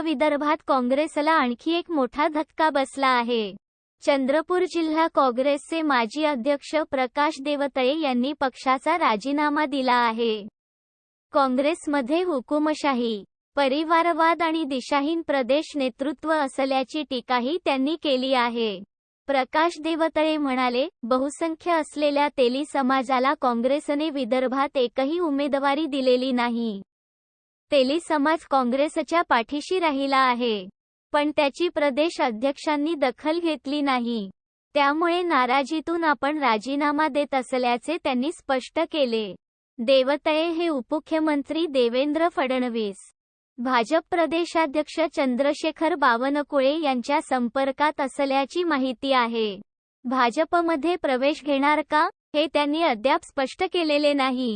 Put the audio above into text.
विदर्भात काँग्रेसला आणखी एक मोठा धक्का बसला आहे. चंद्रपूर जिल्हा काँग्रेसचे माजी अध्यक्ष प्रकाश देवतये यांनी पक्षाचा राजीनामा दिला आहे. काँग्रेसमध्ये हुकुमशाही परिवारवाद आणि दिशाहीन प्रदेश नेतृत्व असल्याची टीकाही त्यांनी केली आहे. प्रकाश देवतळे म्हणाले बहुसंख्य असलेल्या तेली समाजाला काँग्रेसने विदर्भात एकही उमेदवारी दिलेली नाही. तेली समाज काँग्रेसच्या पाठीशी राहिला आहे. पण त्याची प्रदेश अध्यक्षांनी दखल घेतली नाही. त्यामुळे नाराजीतून आपण राजीनामा देत असल्याचे त्यांनी स्पष्ट केले. देवतये हे उपमुख्यमंत्री देवेंद्र फडणवीस. भाजप प्रदेशाध्यक्ष चंद्रशेखर बावनकुळे यांच्या संपर्कात असल्याची माहिती आहे. भाजपमध्ये प्रवेश घेणार का हे त्यांनी अद्याप स्पष्ट केलेले नाही.